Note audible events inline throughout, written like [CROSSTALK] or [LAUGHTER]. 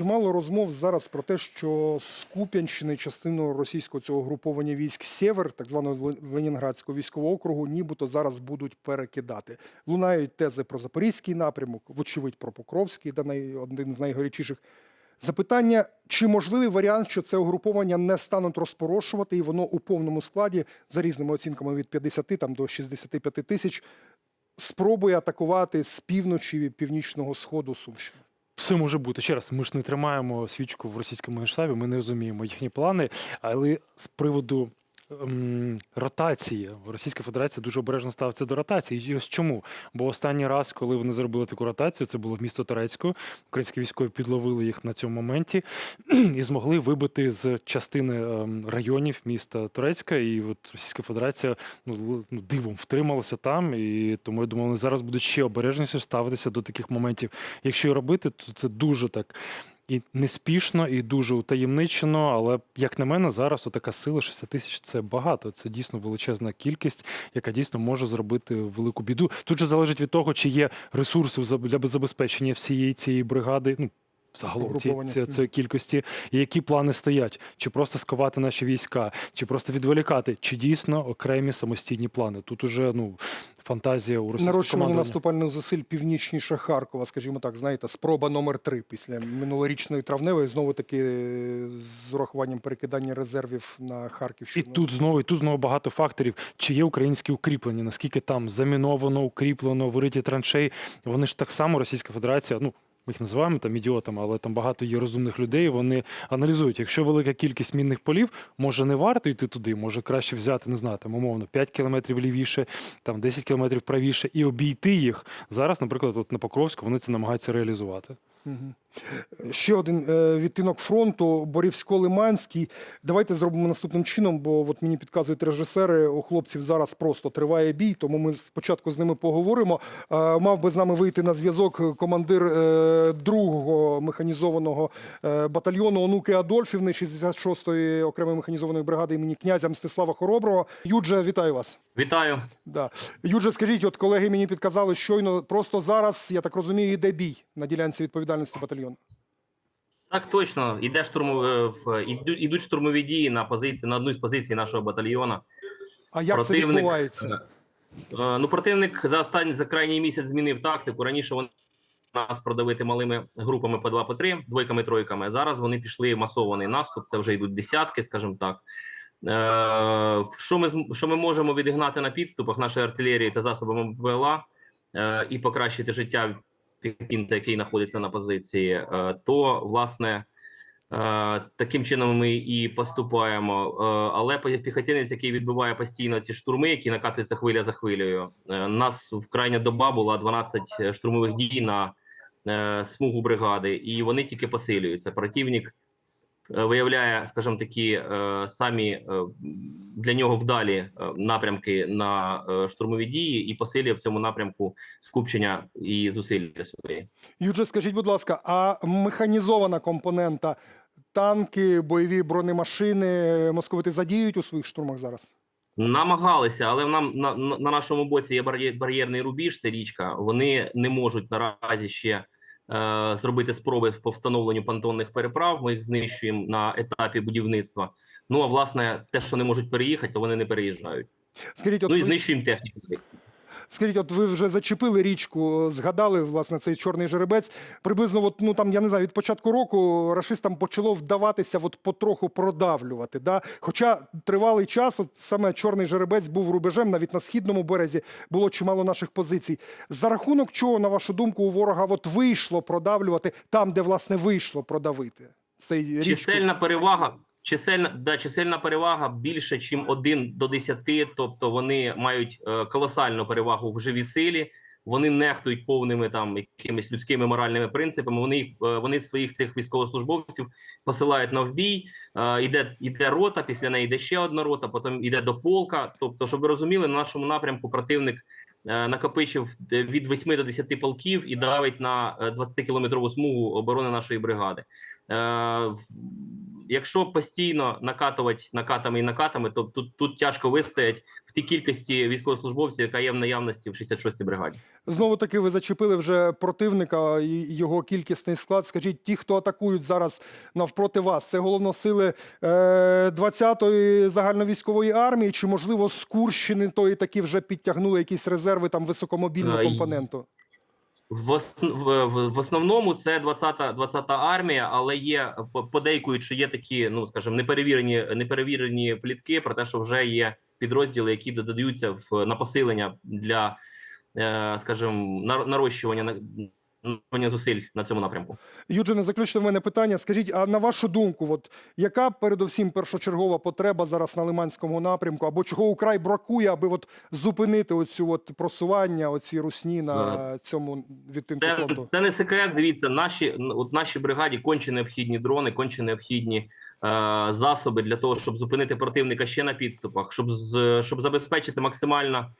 чимало розмов зараз про те, що з Куп'янщини частину російського цього груповання військ Сєвер, так званого Ленінградського військового округу, нібито зараз будуть перекидати. Лунають тези про Запорізький напрямок, вочевидь про Покровський, де один з найгарячіших. Запитання: чи можливий варіант, що це угруповання не стануть розпорошувати, і воно у повному складі, за різними оцінками від 50 там, до 65 тисяч, спробує атакувати з півночі північного сходу Сумщини? Все може бути. Ще раз, ми ж не тримаємо свічку в російському генштабі, ми не розуміємо їхні плани. Але з приводу ротації Російська Федерація дуже обережно ставиться до ротації. І ось чому? Бо останній раз, коли вони зробили таку ротацію, це було в місто Турецьку. Українські військові підловили їх на цьому моменті [CLEARS THROAT] і змогли вибити з частини ем, районів міста Турецька. І от Російська Федерація ну, ну, дивом втрималася там. І тому я думаю, вони зараз будуть ще обережніше ставитися до таких моментів. Якщо і робити, то це дуже так. І неспішно, і дуже утаємничено, але як на мене, зараз отака сила 60 тисяч це багато. Це дійсно величезна кількість, яка дійсно може зробити велику біду. Тут же залежить від того, чи є ресурси для забезпечення всієї цієї бригади. Ну загалом ці, Угруповання. ці, кількості, і які плани стоять, чи просто сковати наші війська, чи просто відволікати, чи дійсно окремі самостійні плани. Тут уже ну фантазія у Нарощування наступальних зусиль північніше Харкова, скажімо так, знаєте, спроба номер три після минулорічної травневої, знову таки е, з урахуванням перекидання резервів на І тут знову, і тут знову багато факторів. Чи є українські укріплення? Наскільки там заміновано, укріплено, вириті траншеї? Вони ж так само Російська Федерація. Ну ми їх називаємо там ідіотами, але там багато є розумних людей. Вони аналізують, якщо велика кількість мінних полів, може не варто йти туди, може краще взяти, не знаю, там умовно 5 кілометрів лівіше, там 10 кілометрів правіше і обійти їх. Зараз, наприклад, от на Покровську вони це намагаються реалізувати. Мгм. Ще один е, відтинок фронту Борівсько-Лиманський. Давайте зробимо наступним чином, бо от мені підказують режисери, у хлопців зараз просто триває бій, тому ми спочатку з ними поговоримо. Е, мав би з нами вийти на зв'язок командир е, другого механізованого батальйону Онуки Адольфівни, 66-ї окремої механізованої бригади імені князя Мстислава Хороброго. Юдже, вітаю вас. Вітаю. Да. Юдже, скажіть, от колеги мені підказали щойно, просто зараз, я так розумію, йде бій на ділянці відповідальності батальйону. Так точно, іде штурмов... е, ідуть штурмові дії на позиції на одну з позицій нашого батальйона. А як це відбувається? е, Ну, противник за останній за крайній місяць змінив тактику. Раніше вони нас продавити малими групами по 2 по 3 двойками, тройками. Зараз вони пішли в масований наступ. Це вже йдуть десятки, скажімо так. Е, що ми що ми можемо відігнати на підступах нашої артилерії та засобами БПЛА е, і покращити життя піхотинця, який знаходиться на позиції, е, то власне е, таким чином ми і поступаємо. Е, Але пі- піхотинець, який відбиває постійно ці штурми, які накатуються хвиля за хвилею. У Нас в крайня доба була 12 штурмових дій на смугу бригади, і вони тільки посилюються. Противник виявляє, скажімо такі, е, самі е, для нього вдалі е, напрямки на е, штурмові дії і посилює в цьому напрямку скупчення і зусилля свої. Юдже, скажіть, будь ласка, а механізована компонента, танки, бойові бронемашини московити задіють у своїх штурмах зараз? Намагалися, але нам на, на на нашому боці є бар'є- бар'єрний рубіж, це річка. Вони не можуть наразі ще е, зробити спроби по встановленню понтонних переправ. Ми їх знищуємо на етапі будівництва. Ну а власне, те, що не можуть переїхати, то вони не переїжджають. Скажіть, от Ну і знищуємо техніку. Скажіть, от ви вже зачепили річку, згадали власне цей чорний жеребець. Приблизно, от, ну там я не знаю, від початку року рашистам почало вдаватися от потроху продавлювати. Да? Хоча тривалий час, от саме чорний жеребець був рубежем, навіть на східному березі було чимало наших позицій. За рахунок чого, на вашу думку, у ворога от вийшло продавлювати там, де власне вийшло продавити цей? Чисельна перевага. Чисельна да, чисельна перевага більше, ніж 1 до 10, тобто вони мають е, колосальну перевагу в живій силі. Вони нехтують повними там якимись людськими моральними принципами. Вони їх е, вони своїх цих військовослужбовців посилають на вбій. Е, іде іде рота, після неї йде ще одна рота, потім йде до полка. Тобто, щоб ви розуміли, на нашому напрямку противник накопичив е, від 8 до 10 полків і давить на 20 кілометрову смугу оборони нашої бригади. Е, якщо постійно накатувати накатами і накатами, то тут, тут тяжко вистоять в тій кількості військовослужбовців, яка є в наявності в 66-й бригаді. Знову таки, ви зачепили вже противника і його кількісний склад. Скажіть, ті, хто атакують зараз навпроти вас, це головно сили е, 20-ї загальновійськової армії, чи можливо з Курщини тої таки вже підтягнули якісь резерви там високомобільного Е, компоненту? В, в, основному це 20-та 20-та армія, але є по- подейкують, що є такі, ну скажімо, неперевірені, неперевірені плітки про те, що вже є підрозділи, які додаються в на посилення для, е, скажімо, на- нарощування на- нарощування зусиль на цьому напрямку. Юджине, заключне в мене питання. Скажіть, а на вашу думку, от яка передовсім першочергова потреба зараз на Лиманському напрямку, або чого украй бракує, аби от зупинити оцю от просування, оці русні на цьому відтинку Це, фронту? це не секрет. Дивіться, наші от нашій бригаді конче необхідні дрони, конче необхідні е, засоби для того, щоб зупинити противника ще на підступах, щоб з щоб забезпечити максимально,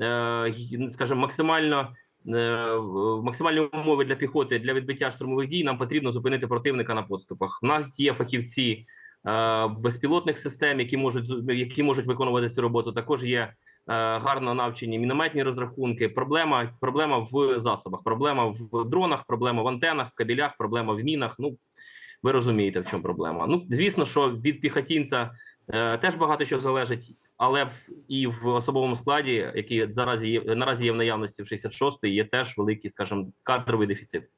е, скажімо, максимально. Е, Максимальні умови для піхоти для відбиття штурмових дій нам потрібно зупинити противника на підступах. У нас є фахівці е, безпілотних систем, які можуть які можуть виконувати цю роботу. Також є е, гарно навчені мінометні розрахунки. Проблема проблема в засобах, проблема в дронах, проблема в антенах, в кабелях, проблема в мінах. Ну ви розумієте, в чому проблема. Ну звісно, що від піхотінця теж багато що залежить, але в і в особовому складі, який зараз є наразі є в наявності в 66-ї, є теж великий, скажімо, кадровий дефіцит.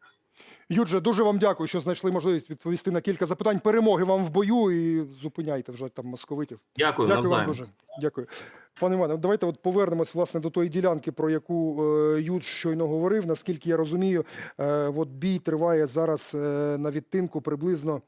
Юдже, дуже вам дякую, що знайшли можливість відповісти на кілька запитань. Перемоги вам в бою і зупиняйте вже там московитів. Дякую, Дякую вам навзаєм. дуже. Дякую. Пане Іване, давайте от повернемось власне до тої ділянки, про яку е, Юд щойно говорив. Наскільки я розумію, е, от бій триває зараз е, на відтинку приблизно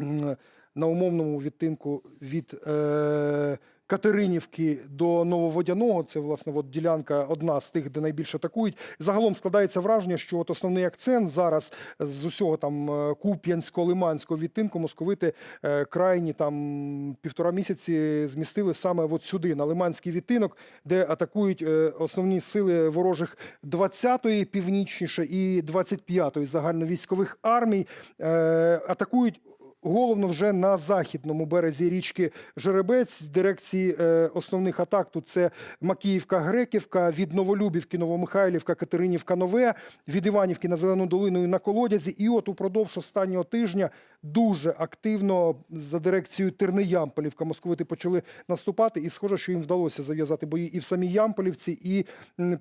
м, на умовному відтинку від е, Катеринівки до Нововодяного. Це власне от ділянка одна з тих, де найбільше атакують. Загалом складається враження, що от основний акцент зараз з усього там е, Куп'янсько-Лиманського відтинку московити е, крайні там півтора місяці змістили саме от сюди, на Лиманський відтинок, де атакують е, основні сили ворожих 20-ї північніше і 25-ї загальновійськових армій. Е, Атакують головно вже на західному березі річки Жеребець. Дирекції е, основних атак тут це Макіївка, Греківка, від Новолюбівки, Новомихайлівка, Катеринівка, Нове, від Іванівки на Зелену долину і на Колодязі. І от упродовж останнього тижня дуже активно за дирекцією Терни-Ямполівка московити почали наступати. І схоже, що їм вдалося зав'язати бої і в самій Ямполівці, і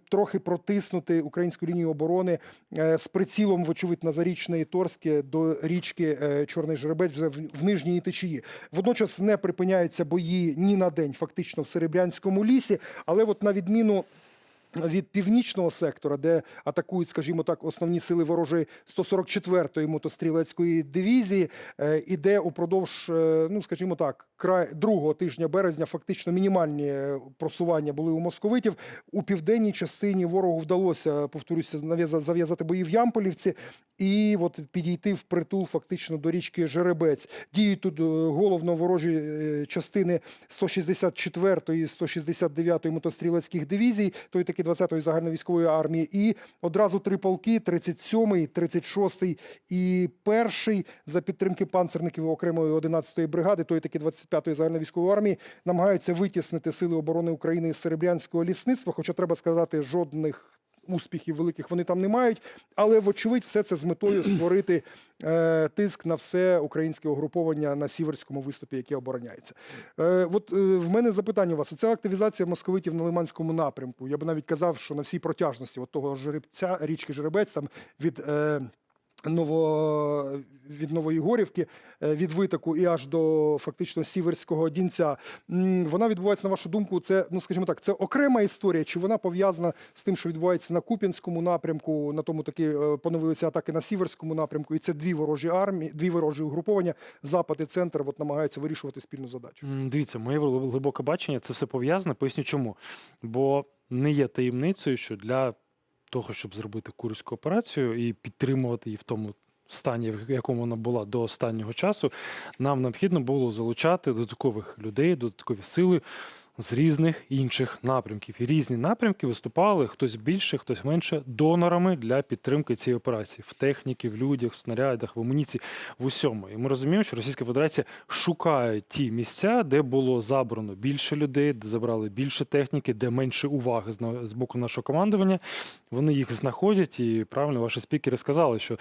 трохи протиснути українську лінію оборони е, з прицілом, вочевидь, на Зарічне Торське до річки е, Чорний Жеребець в нижній течії. Водночас не припиняються бої ні на день, фактично в Серебрянському лісі, але от на відміну. Від північного сектора, де атакують, скажімо так, основні сили ворожої 144-ї мотострілецької дивізії, е, іде упродовж, е, ну скажімо так, край другого тижня березня фактично мінімальні е, просування були у московитів. У південній частині ворогу вдалося, повторюся, зав'язати бої в Ямполівці і от підійти в притул фактично до річки Жеребець. Діють тут головно ворожі частини 164-ї, 169-ї мотострілецьких дивізій, той таки 20-ї загальновійськової армії, і одразу три полки: 37-й, 36-й і перший за підтримки панцерників окремої 11-ї бригади, той таки 25-ї загальновійськової армії, намагаються витіснити сили оборони України з серебрянського лісництва. Хоча треба сказати, жодних успіхів великих вони там не мають. Але вочевидь, все це з метою [CLEARS THROAT] створити е, тиск на все українське угруповання на сіверському виступі, яке обороняється. Е, от е, в мене запитання у вас: оця активізація московитів на Лиманському напрямку. Я би навіть казав, що на всій протяжності от того жеребця, річки Жеребець, там від. Е, Ново від Нової Горівки, е, від витоку і аж до фактично сіверського дінця. Вона відбувається, на вашу думку, це ну скажімо так, це окрема історія, чи вона пов'язана з тим, що відбувається на Куп'янському напрямку? На тому таки е, поновилися атаки на сіверському напрямку, і це дві ворожі армії, дві ворожі угруповання. Запад і центр от намагаються вирішувати спільну задачу. Дивіться, моє глибоке бачення це все пов'язане. Поясню чому. Бо не є таємницею, що для того, щоб зробити курську операцію і підтримувати її в тому стані, в якому вона була до останнього часу, нам необхідно було залучати додаткових людей, додаткові сили з різних інших напрямків. І різні напрямки виступали хтось більше, хтось менше донорами для підтримки цієї операції в техніці, в людях, в снарядах, в амуніції, в усьому. І ми розуміємо, що Російська Федерація шукає ті місця, де було забрано більше людей, де забрали більше техніки, де менше уваги з боку нашого командування. Вони їх знаходять, і правильно ваші спікери сказали, що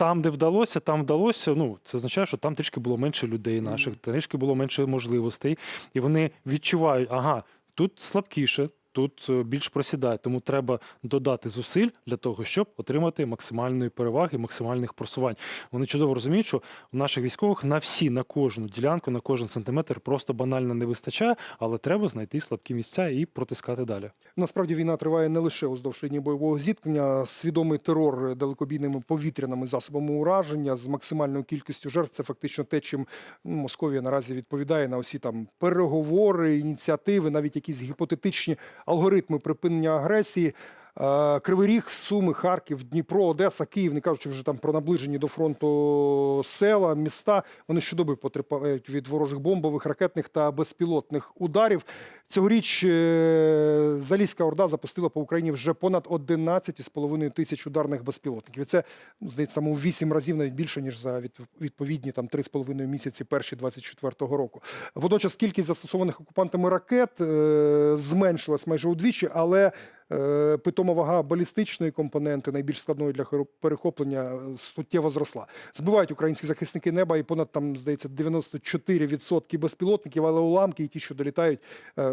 там, де вдалося, там вдалося. Ну це означає, що там трішки було менше людей наших, трішки було менше можливостей, і вони відчувають, ага, тут слабкіше. Тут е, більш просідає, тому треба додати зусиль для того, щоб отримати максимальної переваги, максимальних просувань. Вони чудово розуміють, що у наших військових на всі, на кожну ділянку, на кожен сантиметр просто банально не вистачає, але треба знайти слабкі місця і протискати далі. Насправді війна триває не лише уздовж лінії бойового зіткнення. Свідомий терор далекобійними повітряними засобами ураження з максимальною кількістю жертв це фактично те, чим ну, Московія наразі відповідає на усі там переговори, ініціативи, навіть якісь гіпотетичні алгоритми припинення агресії. Е, Кривий Ріг, Суми, Харків, Дніпро, Одеса, Київ, не кажучи вже там про наближені до фронту села, міста. Вони щодоби потерпають від ворожих бомбових, ракетних та безпілотних ударів. Цьогоріч е, Залізька Орда запустила по Україні вже понад 11,5 тисяч ударних безпілотників. І це, здається, у 8 разів навіть більше, ніж за відповідні там 3,5 місяці перші 24-го року. Водночас кількість застосованих окупантами ракет е, зменшилась майже удвічі, але е, питома вага балістичної компоненти, найбільш складної для перехоплення, суттєво зросла. Збивають українські захисники неба і понад там, здається, 94% безпілотників, але уламки і ті, що долітають,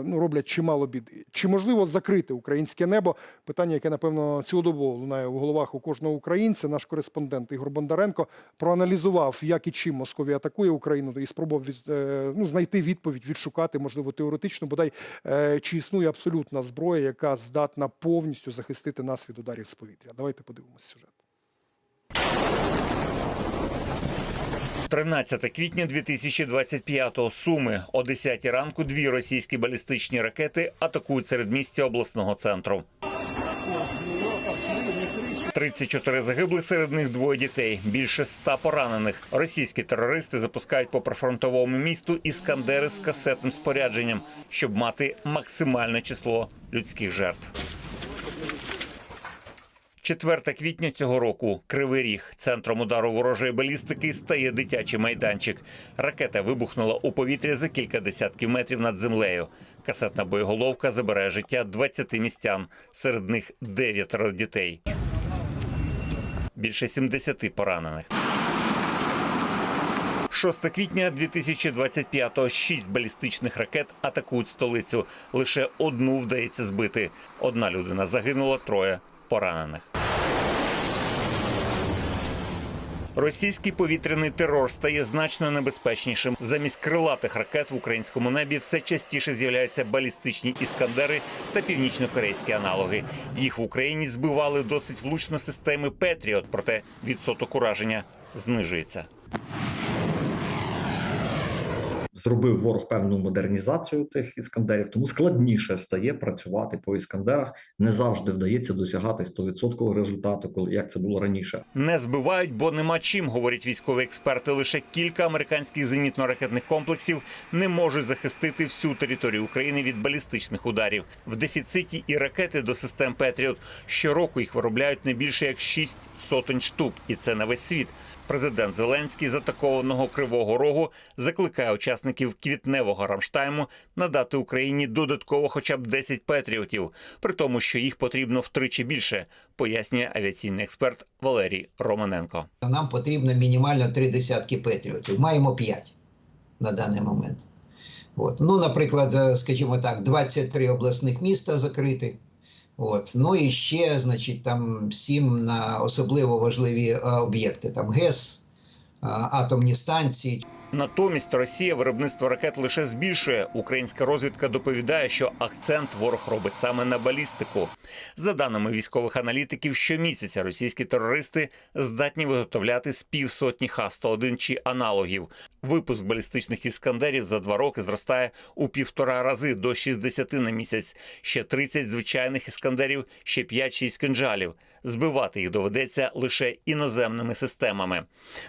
ну, роблять чимало біди. Чи можливо закрити українське небо? Питання, яке, напевно, цілодобово лунає в головах у кожного українця. Наш кореспондент Ігор Бондаренко проаналізував, як і чим Московія атакує Україну, і спробував від, е, ну, знайти відповідь, відшукати, можливо, теоретично, бодай е, чи існує абсолютна зброя, яка здатна повністю захистити нас від ударів з повітря. Давайте подивимось сюжет. 13 квітня 2025-го. Суми о 10 ранку дві російські балістичні ракети атакують середмістя обласного центру. 34 загиблих, серед них двоє дітей. Більше 100 поранених. Російські терористи запускають по прифронтовому місту іскандери з касетним спорядженням, щоб мати максимальне число людських жертв. 4 квітня цього року Кривий Ріг. Центром удару ворожої балістики стає дитячий майданчик. Ракета вибухнула у повітрі за кілька десятків метрів над землею. Касетна боєголовка забирає життя 20 містян, серед них 9 дітей. Більше 70 поранених. 6 квітня 2025-го шість балістичних ракет атакують столицю. Лише одну вдається збити. Одна людина загинула, троє поранених. Російський повітряний терор стає значно небезпечнішим. Замість крилатих ракет в українському небі все частіше з'являються балістичні іскандери та північнокорейські аналоги. Їх в Україні збивали досить влучно системи Петріот, проте відсоток ураження знижується. Зробив ворог певну модернізацію тих іскандерів, тому складніше стає працювати по іскандерах. Не завжди вдається досягати 100% результату, коли як це було раніше. Не збивають, бо нема чим, говорять військові експерти. Лише кілька американських зенітно-ракетних комплексів не можуть захистити всю територію України від балістичних ударів. В дефіциті і ракети до систем Петріот. Щороку їх виробляють не більше як 6 сотень штук, і це на весь світ. Президент Зеленський з атакованого Кривого Рогу закликає учасників квітневого Рамштайму надати Україні додатково хоча б 10 петріотів, при тому, що їх потрібно втричі більше, пояснює авіаційний експерт Валерій Романенко. Нам потрібно мінімально три десятки патріотів. Маємо п'ять на даний момент. От. Ну, наприклад, е, скажімо так, 23 обласних міста закриті. От. Ну і ще, значить, там сім на особливо важливі е, об'єкти: там ГЕС, е, атомні станції. Натомість Росія виробництво ракет лише збільшує. Українська розвідка доповідає, що акцент ворог робить саме на балістику. За даними військових аналітиків, щомісяця російські терористи здатні виготовляти з півсотні Х-101 чи аналогів. Випуск балістичних іскандерів за два роки зростає у півтора рази до 60 на місяць. Ще 30 звичайних іскандерів, ще 5-6 кинджалів. Збивати їх доведеться лише іноземними системами.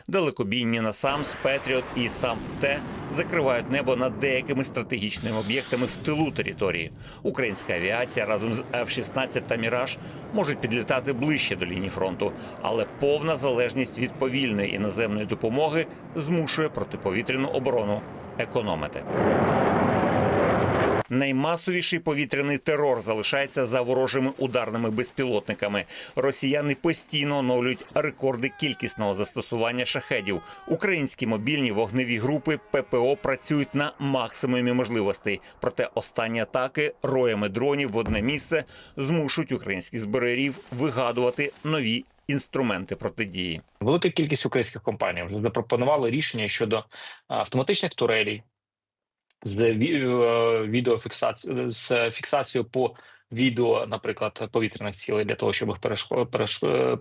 Далекобійні «Насамс», Петріот і сам Т закривають небо над деякими стратегічними об'єктами в тилу території. Українська авіація разом з F-16 та Міраж можуть підлітати ближче до лінії фронту, але повна залежність від повільної іноземної допомоги змушує протиповітряну оборону економити. Наймасовіший повітряний терор залишається за ворожими ударними безпілотниками. Росіяни постійно оновлюють рекорди кількісного застосування шахедів. Українські мобільні вогневі групи ППО працюють на максимумі можливостей. Проте останні атаки роями дронів в одне місце змушують українських зброярів вигадувати нові інструменти протидії. Велика кількість українських компаній запропонували рішення щодо автоматичних турелей з ві- е, відеофіксацією з фіксацією по відео, наприклад, повітряних цілей для того, щоб їх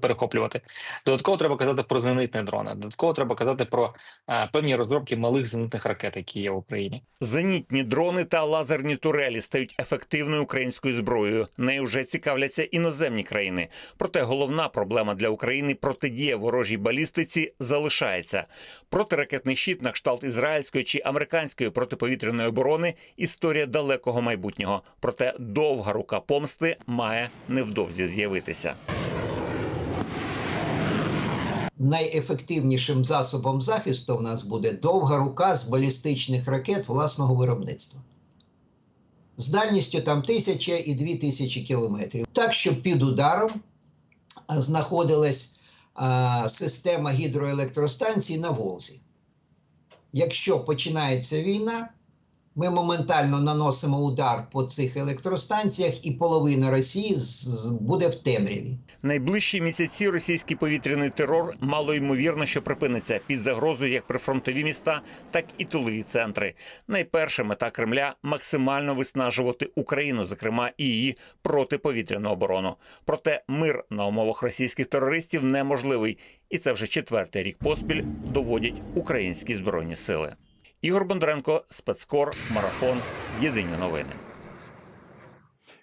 перехоплювати. Додатково треба казати про зенитні дрони. Додатково треба казати про е, певні розробки малих зенитних ракет, які є в Україні. Зенітні дрони та лазерні турелі стають ефективною українською зброєю. Нею вже цікавляться іноземні країни. Проте головна проблема для України протидія ворожій балістиці залишається. Протиракетний щит на кшталт ізраїльської чи американської протиповітряної оборони історія далекого майбутнього. Проте довга рука помсти має невдовзі з'явитися. Найефективнішим засобом захисту в нас буде довга рука з балістичних ракет власного виробництва. З дальністю там тисяча і дві тисячі кілометрів. Так, щоб під ударом знаходилась а, система гідроелектростанцій на Волзі. Якщо починається війна, ми моментально наносимо удар по цих електростанціях, і половина Росії буде в темряві. Найближчі місяці російський повітряний терор мало ймовірно, що припиниться під загрозою як прифронтові міста, так і тилові центри. Найперша мета Кремля максимально виснажувати Україну, зокрема і її протиповітряну оборону. Проте мир на умовах російських терористів неможливий, і це вже четвертий рік поспіль доводять українські збройні сили. Ігор Бондаренко, спецкор, марафон. Єдині новини.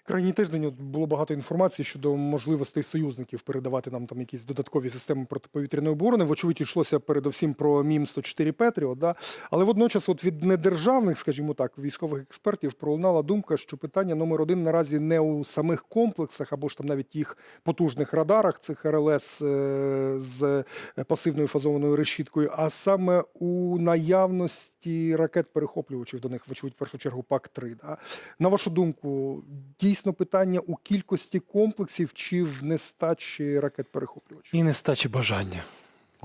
Крайній тиждень було багато інформації щодо можливостей союзників передавати нам там якісь додаткові системи протиповітряної оборони. Вочевидь, йшлося передовсім про мім 104 Петріот. Да? Але водночас, от від недержавних, скажімо так, військових експертів пролунала думка, що питання номер один наразі не у самих комплексах або ж там навіть їх потужних радарах, цих РЛС е, з пасивною фазованою решіткою, а саме у наявності ракет перехоплювачів до них, вочевидь, в першу чергу пак 3 Да? На вашу думку, дійсно питання у кількості комплексів чи в нестачі ракет перехоплювачів? І нестачі бажання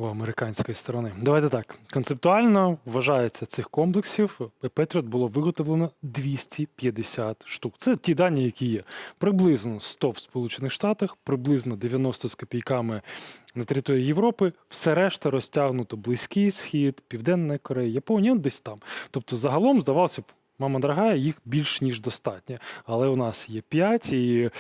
у американської сторони. Давайте так. Концептуально вважається цих комплексів Петріот було виготовлено 250 штук. Це ті дані, які є. Приблизно 100 в Сполучених Штатах, приблизно 90 з копійками на території Європи. Все решта розтягнуто Близький Схід, Південна Корея, Японія, десь там. Тобто, загалом здавалося б. Мама дорога, їх більш ніж достатньо. Але у нас є п'ять, і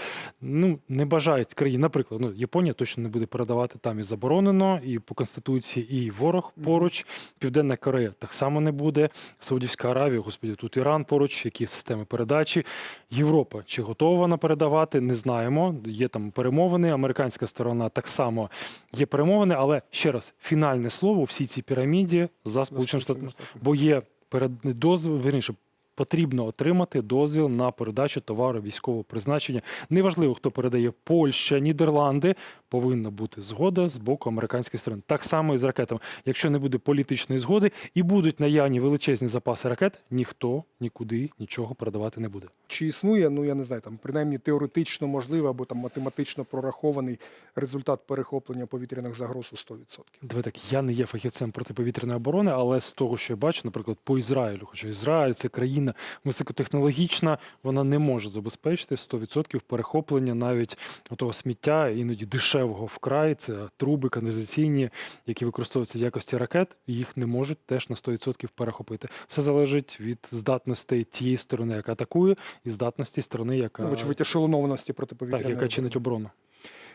ну, не бажають країн. Наприклад, ну, Японія точно не буде передавати там і заборонено, і по конституції, і ворог поруч. Південна Корея так само не буде. Саудівська Аравія, господі, тут Іран поруч, які системи передачі. Європа чи готова вона передавати, не знаємо. Є там перемовини. Американська сторона так само є перемовини, але ще раз, фінальне слово у всій цій піраміді за Сполученими Штатами. Бо є перед дозвіл, вірніше, потрібно отримати дозвіл на передачу товару військового призначення. Неважливо, хто передає Польща, Нідерланди, повинна бути згода з боку американської сторони. Так само і з ракетами. Якщо не буде політичної згоди і будуть наявні величезні запаси ракет, ніхто нікуди нічого передавати не буде. Чи існує, ну я не знаю, там принаймні теоретично можливий або там математично прорахований результат перехоплення повітряних загроз у 100%? Давай так, я не є фахівцем протиповітряної оборони, але з того, що я бачу, наприклад, по Ізраїлю, хоча Ізраїль це країна високотехнологічна, вона не може забезпечити 100% перехоплення навіть того сміття, іноді дешевого вкрай. Це труби каналізаційні, які використовуються в якості ракет, їх не можуть теж на 100% перехопити. Все залежить від здатностей тієї сторони, яка атакує, і здатності сторони, яка, Ну, вочевидь, ешелонованості так, яка чинить оборону.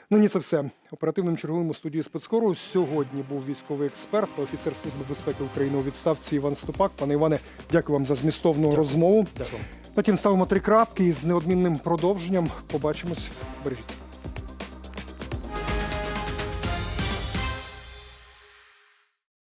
Ну ні, це все. Оперативним черговим у студії спецкору сьогодні був військовий експерт, офіцер Служби безпеки України у відставці Іван Ступак. Пане Іване, дякую вам за змістовну розмову. Дякую. Потім ставимо три крапки і з неодмінним продовженням. Побачимось. Бережіть.